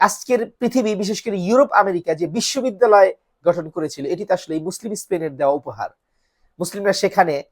আজকের পৃথিবী, বিশেষ করে ইউরোপ, আমেরিকা যে বিশ্ববিদ্যালয় গঠন করেছিল এটি আসলে মুসলিম স্পেনের দেওয়া উপহার। মুসলিমরা সেখানে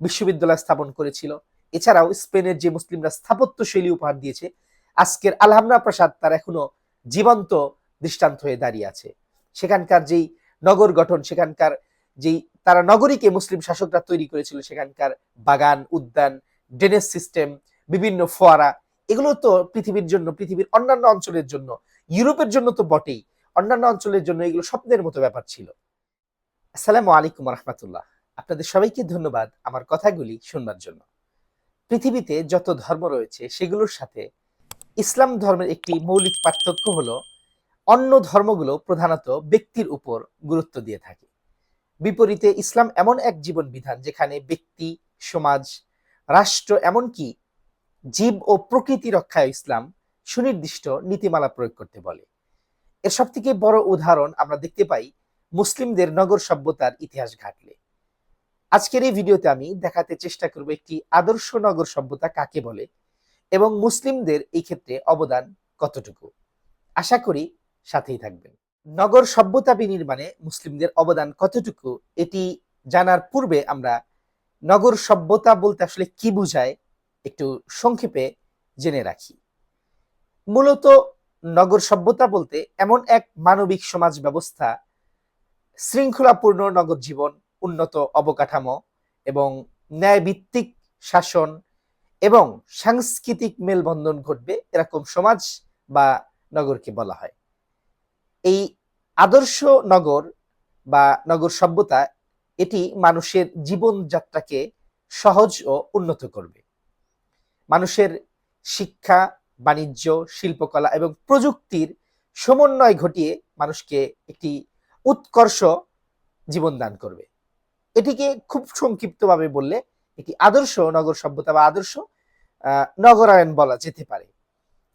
বিশ্ববিদ্যালয় স্থাপন করেছিল। এছাড়াও স্পেনের যে মুসলিমরা স্থাপত্য শৈলী উপহার দিয়েছে, আজকের আলহামরা প্রাসাদ তার এখনও জীবন্ত দৃষ্টান্ত হয়ে দাঁড়িয়ে আছে। সেখানকার যেই নগর গঠন, সেখানকার যেই তারা নগরীকে মুসলিম শাসকরা তৈরি করেছিল, সেখানকার বাগান, উদ্যান ড্রেনেজ সিস্টেম বিভিন্ন ফোয়ারা এগুলো তো পৃথিবীর জন্য, পৃথিবীর অন্যান্য অঞ্চলের জন্য, ইউরোপের জন্য তো বটেই। অন্যান্য অঞ্চলের জন্য এগুলো স্বপ্নের মতো ব্যাপার ছিল। আসসালামু আলাইকুম রহমতুল্লাহ। আপনাদের সবাইকে ধন্যবাদ আমার কথাগুলি শুনবার জন্য। পৃথিবীতে যত ধর্ম রয়েছে, সেগুলোর সাথে ইসলাম ধর্মের একটি মৌলিক পার্থক্য হলো, অন্য ধর্মগুলো প্রধানত ব্যক্তির উপর গুরুত্ব দিয়ে থাকে। বিপরীতে ইসলাম এমন এক জীবন বিধান যেখানে ব্যক্তি, সমাজ, রাষ্ট্র এমনকি জীব ও প্রকৃতি রক্ষায় ইসলাম সুনির্দিষ্ট নীতিমালা প্রয়োগ করতে বলে। এর সব থেকে বড় উদাহরণ আমরা দেখতে পাই মুসলিমদের নগর সভ্যতার ইতিহাস ঘাটলে। আজকের এই ভিডিওতে আমি দেখাতে চেষ্টা করব একটি আদর্শ নগর সভ্যতা কাকে বলে এবং মুসলিমদের এই ক্ষেত্রে অবদান কতটুকু। আশা করি সাথেই থাকবেন। নগর সভ্যতা বিনির্মাণে মুসলিমদের অবদান কতটুকু এটি জানার পূর্বে আমরা নগর সভ্যতা বলতে আসলে কি বোঝায় একটু সংক্ষেপে জেনে রাখি। মূলত নগর সভ্যতা বলতে এমন এক মানবিক সমাজ ব্যবস্থা, শৃঙ্খলাপূর্ণ নগর জীবন, উন্নত অবকাঠামো এবং ন্যায়ভিত্তিক শাসন এবং সাংস্কৃতিক মেলবন্ধন ঘটবে এরকম সমাজ বা নগরকে বলা হয়। এই আদর্শ নগর বা নগর সভ্যতা এটি মানুষের জীবনযাত্রাকে সহজ ও উন্নত করবে। মানুষের শিক্ষা, বাণিজ্য, শিল্পকলা এবং প্রযুক্তির সমন্বয় ঘটিয়ে মানুষকে একটি উৎকর্ষ জীবন দান করবে। এটিকে খুব সংক্ষিপ্তভাবে বললে একটি আদর্শ নগর সভ্যতা বা আদর্শ নগরায়ন বলা যেতে পারে।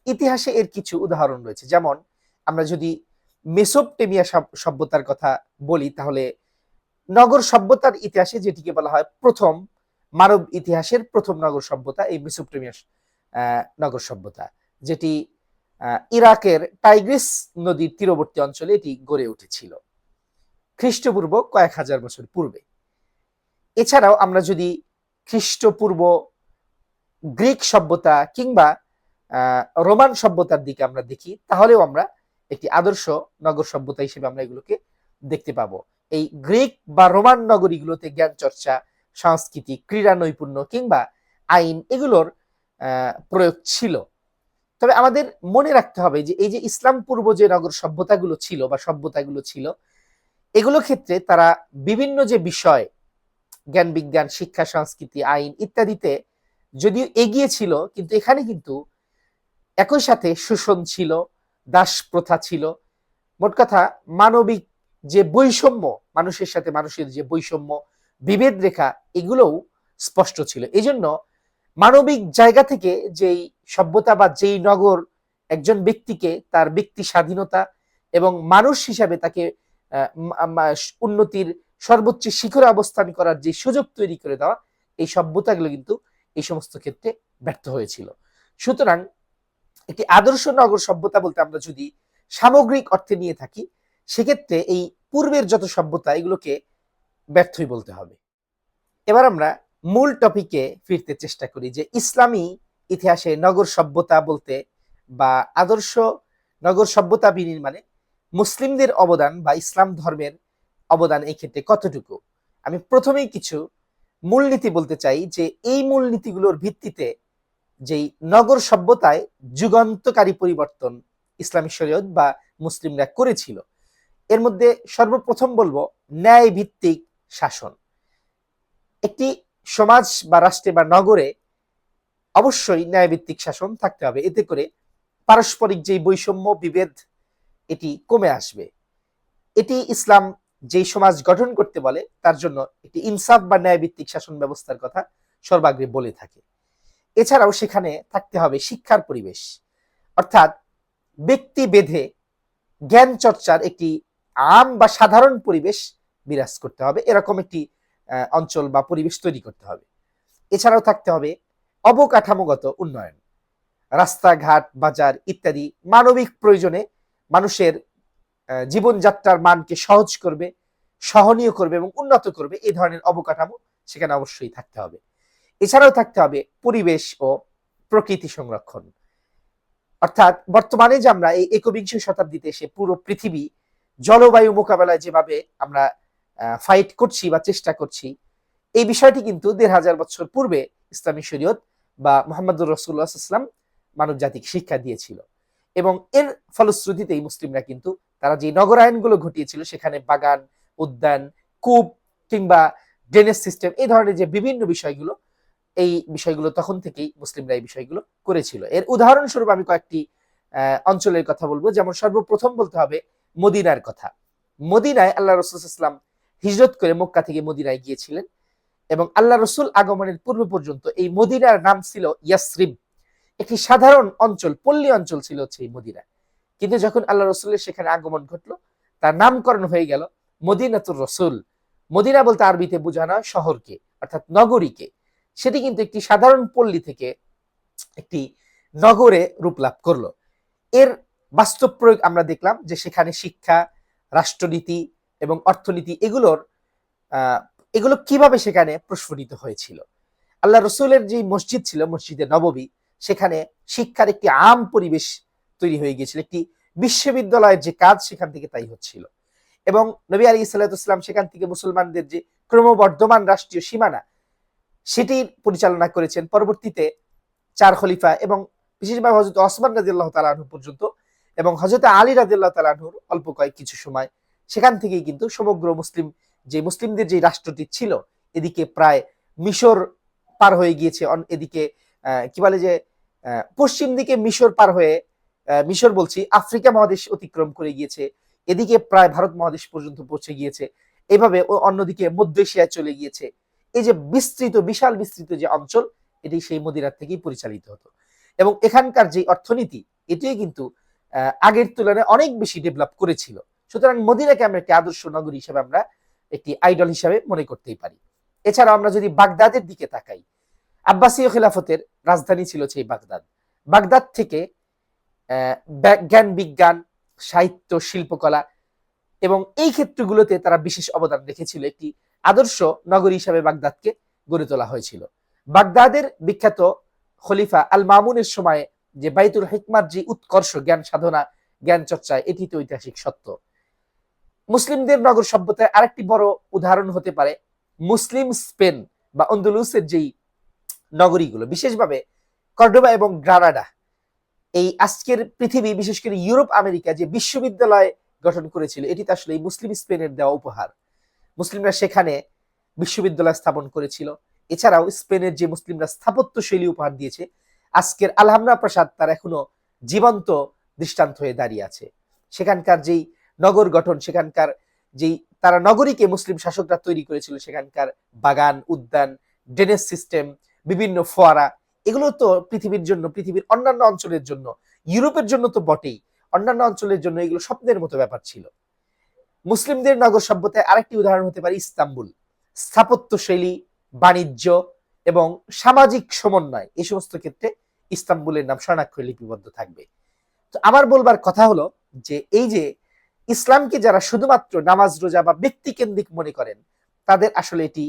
ইতিহাসে এর কিছু উদাহরণ রয়েছে। যেমন, আমরা যদি মেসোপটেমিয়া সভ্যতার কথা বলি, তাহলে নগর সভ্যতার ইতিহাসে যেটিকে বলা হয় প্রথম মানব ইতিহাসের প্রথম নগর সভ্যতা, এই মেসোপটেমিয়া নগর সভ্যতা, যেটি ইরাকের টাইগ্রিস নদীর তীরবর্তী অঞ্চলে এটি গড়ে উঠেছিল। খ্রিস্টপূর্ব কয়েক হাজার বছর পূর্বে। এছাড়াও আমরা যদি খ্রিস্টপূর্ব গ্রিক সভ্যতা কিংবা রোমান সভ্যতার দিকে আমরা দেখি, তাহলেও আমরা একটি আদর্শ নগর সভ্যতা হিসেবে আমরা এগুলোকে দেখতে পাবো। এই গ্রিক বা রোমান নগরীগুলোতে জ্ঞান চর্চা সংস্কৃতি ক্রীড়া নৈপুণ্য কিংবা আইন এগুলোর প্রয়োগ ছিল। তবে আমাদের মনে রাখতে হবে যে এই যে ইসলাম পূর্ব যে নগর সভ্যতাগুলো ছিল বা সভ্যতাগুলো ছিল, এগুলো ক্ষেত্রে তারা বিভিন্ন যে বিষয়, জ্ঞান বিজ্ঞান, শিক্ষা, সংস্কৃতি, আইন ইত্যাদিতে যদিও এগিয়ে ছিল, কিন্তু এখানে কিন্তু একই সাথে শোষণ ছিল, দাস প্রথা ছিল। মোট কথা মানবিক যে বৈষম্য, মানুষের সাথে মানুষের যে বৈষম্য বিভেদ রেখা এগুলোও স্পষ্ট ছিল। এই জন্য মানবিক জায়গা থেকে যেই সভ্যতা বা যেই নগর একজন ব্যক্তিকে তার ব্যক্তি স্বাধীনতা এবং মানুষ হিসাবে তাকে উন্নতির সর্বোচ্চ শিখরে অবস্থান করার যে সুযোগ তৈরি করে দেওয়া, এই সভ্যতাগুলো কিন্তু এই সমস্ত ক্ষেত্রে ব্যর্থ হয়েছিল। সুতরাং একটি আদর্শ নগর সভ্যতা বলতে আমরা যদি সামগ্রিক অর্থে নিয়ে থাকি, সেক্ষেত্রে এই পূর্বের যত সভ্যতা, এগুলোকে ব্যর্থই বলতে হবে। এবার আমরা মূল টপিকে ফিরতে চেষ্টা করি যে ইসলামী ইতিহাসে নগর সভ্যতা বলতে বা আদর্শ নগর সভ্যতা বিনির্মাণে মুসলিমদের অবদান বা ইসলাম ধর্মের অবদান এই ক্ষেত্রে কতটুকু? আমি প্রথমেই কিছু মূলনীতি বলতে চাই যে এই মূলনীতিগুলোর ভিত্তিতে যেই নগর সভ্যতায় যুগান্তকারী পরিবর্তন ইসলামী শরীয়ত বা মুসলিমরা করেছিল, এর মধ্যে সর্বপ্রথম বলব ন্যায় ভিত্তিক শাসন। একটি সমাজ বা রাষ্ট্রে বা নগরে অবশ্যই ন্যায়ভিত্তিক শাসন থাকতে হবে। এতে করে পারস্পরিক যেই বৈষম্য, বিভেদ, এটি কমে আসবে। এটি ইসলাম যেই সমাজ গঠন করতে বলে, তার জন্য একটি ইনসাফ বা ন্যায়ভিত্তিক শাসন ব্যবস্থার কথা সর্বাগ্রে বলে থাকে। এছাড়াও সেখানে থাকতে হবে শিক্ষার পরিবেশ। অর্থাৎ ব্যক্তি বেধে জ্ঞান চর্চার একটি আম বা সাধারণ পরিবেশ বিরাজ করতে হবে। এরকম একটি অঞ্চল বা পরিবেশ তৈরি করতে হবে। এছাড়াও থাকতে হবে অবকাঠামোগত উন্নয়ন। রাস্তাঘাট, বাজার ইত্যাদি মানবিক প্রয়োজনে মানুষের জীবনযাত্রার মানকে সহজ করবে, সহনীয় করবে এবং উন্নত করবে। এই ধরনের অবকাঠামো সেখানে অবশ্যই থাকতে হবে। এছাড়াও থাকতে হবে পরিবেশ ও প্রকৃতি সংরক্ষণ। অর্থাৎ বর্তমানে যে আমরা এই একবিংশ শতাব্দীতে এসে পুরো পৃথিবী জলবায়ু মোকাবেলায় যেভাবে আমরা ফাইট করছি বা চেষ্টা করছি, এই বিষয়টি কিন্তু দেড় হাজার বছর পূর্বে ইসলামী শরীয়ত বা মোহাম্মদুর রসুল্লাহাম মানব জাতিকে শিক্ষা দিয়েছিল। এবং এর ফলশ্রুতিতেই মুসলিমরা কিন্তু তারা যে নগরায়নগুলো ঘটিয়েছিল, সেখানে বাগান, উদ্যান, কূপ কিংবা ড্রেনেজ সিস্টেম এই ধরনের যে বিভিন্ন বিষয়গুলো, এই বিষয়গুলো তখন থেকেই মুসলিমরা এই বিষয়গুলো করেছিল। এর উদাহরণস্বরূপ আমি কয়েকটি অঞ্চলের কথা বলব। যেমন সর্বপ্রথম বলতে হবে মদিনার কথা। মদিনায় আল্লাহ রসুলাম হিজরত করে মক্কা থেকে মদিনায় গিয়েছিলেন। এবং আল্লাহ রসুল আগমনের পূর্ব পর্যন্ত এই মদিনার নাম ছিল ইয়াসরিব একটি সাধারণ অঞ্চল, পল্লী অঞ্চল ছিল হচ্ছে এই মদিনা। কিন্তু যখন আল্লাহ রসুলের সেখানে আগমন ঘটলো, তার নামকরণ হয়ে গেল মদিনাতুর রসুল। মদিনা বলতে আরবিতে বোঝানো শহরকে, অর্থাৎ নগরীকে। সেটি কিন্তু একটি সাধারণ পল্লী থেকে একটি নগরে রূপ লাভ করল। এর বাস্তব প্রয়োগ আমরা দেখলাম যে সেখানে শিক্ষা, রাষ্ট্রনীতি এবং অর্থনীতি এগুলোর এগুলো কীভাবে সেখানে প্রস্ফুটিত হয়েছিল? আল্লাহ রসুলের যে মসজিদ ছিল, মসজিদে নববী, সেখানে শিক্ষার একটি আম পরিবেশ তৈরি হয়ে গিয়েছিল, একটি বিশ্ববিদ্যালয়ের যে কাজ সেখান থেকে তাই হচ্ছিল। এবং নবী আলী সাল্লাহাম সেখান থেকে মুসলমানদের যে ক্রমবর্ধমান রাষ্ট্রীয় সীমানা, সেটির পরিচালনা করেছেন পরবর্তীতে চার খলিফা এবং বিশেষভাবে হজরত ওসমান রাজিয়াল্লাহ তালাহু পর্যন্ত এবং হজরত আলী রাজিয়াল্লাহ তালাহুর অল্প কয়েক কিছু সময় সেখান থেকেই কিন্তু সমগ্র মুসলিম, যে মুসলিমদের যে রাষ্ট্রটি ছিল, এদিকে প্রায় মিশর পার হয়ে গিয়েছে। এদিকে কি বলে যে পশ্চিম দিকে মিশর পার হয়ে মিশর বলছি, আফ্রিকা মহাদেশ অতিক্রম করে গিয়েছে। এদিকে প্রায় ভারত মহাদেশ পর্যন্ত পৌঁছে গিয়েছে। এভাবে ও অন্যদিকে মধ্য এশিয়ায় চলে গিয়েছে। এই যে বিস্তৃত, বিশাল বিস্তৃত যে অঞ্চল, এটি সেই মদিনার থেকেই পরিচালিত হতো। এবং এখানকার যে অর্থনীতি, এটিও কিন্তু আগের তুলনায় অনেক বেশি ডেভেলপ করেছিল। সুতরাং মদিনাকে আমরা একটি আদর্শ নগরী হিসেবে আমরা একটি আইডল হিসাবে মনে করতেই পারি। এছাড়াও আমরা যদি বাগদাদের দিকে তাকাই, আব্বাসীয় খেলাফতের রাজধানী ছিল সেই বাগদাদ। বাগদাদ থেকে জ্ঞান, বিজ্ঞান, সাহিত্য, শিল্পকলা এবং এই ক্ষেত্রগুলোতে তারা বিশেষ অবদান রেখেছিল। একটি আদর্শ নগরী হিসাবে বাগদাদকে গড়ে তোলা হয়েছিল। বাগদাদের বিখ্যাত খলিফা আল মামুনের সময়ে যে বাইতুল হিকমার যে উৎকর্ষ জ্ঞান সাধনা, জ্ঞান চর্চায় এটি তো ঐতিহাসিক সত্য। মুসলিমদের নগর সভ্যতার আরেকটি বড় উদাহরণ হতে পারে মুসলিম স্পেন বা অন্দুলুসের যেই নগরীগুলো, বিশেষভাবে কর্ডোবা এবং গ্রানাডা। এই আজকের পৃথিবী, বিশেষ করে ইউরোপ, আমেরিকা যে বিশ্ববিদ্যালয় গঠন করেছিল, এটি আসলে এই মুসলিম স্পেনের দেওয়া উপহার। মুসলিমরা সেখানে বিশ্ববিদ্যালয় স্থাপন করেছিল। এছাড়াও স্পেনের যে মুসলিমরা স্থাপত্য শৈলী উপহার দিয়েছে, আজকের আলহামরা প্রাসাদ তার এখনও জীবন্ত দৃষ্টান্ত হয়ে দাঁড়িয়ে আছে। সেখানকার যেই নগর গঠন, সেখানকার যেই তারা নগরীকে মুসলিম শাসকরা তৈরি করেছিল, সেখানকার বাগান, উদ্যান ড্রেনেজ সিস্টেম বিভিন্ন ফোয়ারা, এগুলো তো পৃথিবীর জন্য, পৃথিবীর অন্যান্য অঞ্চলের জন্য, ইউরোপের জন্য তো বটেই। অন্যান্য অঞ্চলের জন্য এগুলো স্বপ্নের মতো ব্যাপার ছিল। মুসলিমদের নগর সভ্যতায় আরেকটি উদাহরণ হতে পারে ইস্তাম্বুল। স্থাপত্য শৈলী, বাণিজ্য এবং সামাজিক সমন্বয় এই সমস্ত ক্ষেত্রে ইস্তাম্বুলের নাম স্বর্ণাক্ষরে লিপিবদ্ধ থাকবে। তো আমার বলবার কথা হলো যে, এই যে ইসলামকে যারা শুধুমাত্র নামাজ, রোজা বা ব্যক্তিকেন্দ্রিক মনে করেন, তাদের আসলে এটি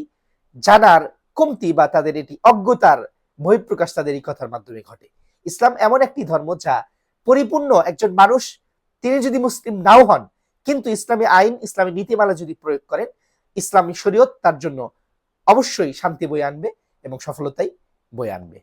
জানার কমতি বা তাদের এটি অজ্ঞতার বহিঃপ্রকাশ তাদের এই কথার মাধ্যমে ঘটে। ইসলাম এমন একটি ধর্ম যা পরিপূর্ণ একজন মানুষ, তিনি যদি মুসলিম নাও হন, কিন্তু ইসলামী আইন, ইসলামী নীতিমালা যদি প্রয়োগ করেন, ইসলামী শরীয়ত তার জন্য অবশ্যই শান্তি বয়ে আনবে এবং সফলতাই বয়ে আনবে।